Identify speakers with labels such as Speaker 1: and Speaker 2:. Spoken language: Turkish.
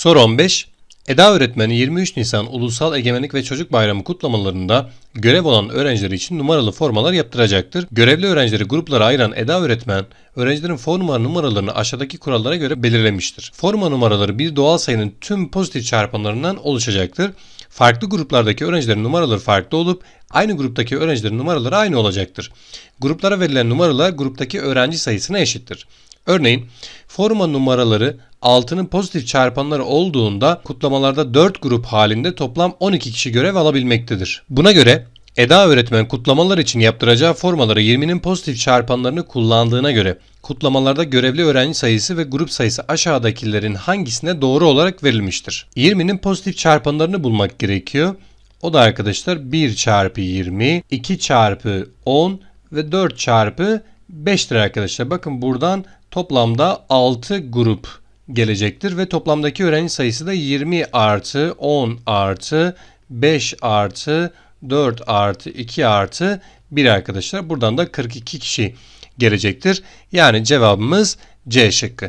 Speaker 1: Soru 15. Eda öğretmeni 23 Nisan Ulusal Egemenlik ve Çocuk Bayramı kutlamalarında görev olan öğrencileri için numaralı formalar yaptıracaktır. Görevli öğrencileri gruplara ayıran Eda öğretmen, öğrencilerin forma numaralarını aşağıdaki kurallara göre belirlemiştir. Forma numaraları bir doğal sayının tüm pozitif çarpanlarından oluşacaktır. Farklı gruplardaki öğrencilerin numaraları farklı olup aynı gruptaki öğrencilerin numaraları aynı olacaktır. Gruplara verilen numaralar gruptaki öğrenci sayısına eşittir. Örneğin forma numaraları 6'nın pozitif çarpanları olduğunda kutlamalarda 4 grup halinde toplam 12 kişi görev alabilmektedir. Buna göre Eda öğretmen kutlamalar için yaptıracağı formaları 20'nin pozitif çarpanlarını kullandığına göre kutlamalarda görevli öğrenci sayısı ve grup sayısı aşağıdakilerin hangisine doğru olarak verilmiştir? 20'nin pozitif çarpanlarını bulmak gerekiyor. O da arkadaşlar 1 çarpı 20, 2 çarpı 10 ve 4 çarpı 5'tir arkadaşlar. Bakın buradan toplamda 6 grup gelecektir ve toplamdaki öğrenci sayısı da 20 artı 10 artı 5 artı 4 artı 2 artı 1 arkadaşlar. Buradan da 42 kişi gelecektir. Yani cevabımız C şıkkı.